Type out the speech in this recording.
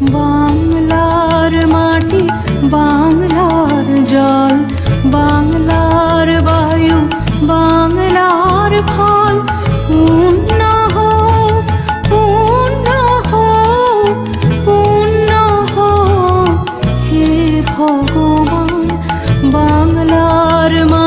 বাংলার মাটি, বাংলার জল, বাংলার বায়ু, বাংলার ফল। পূর্ণ হো পূর্ণ হো পূর্ণ হো হে ভগবান, বাংলার মা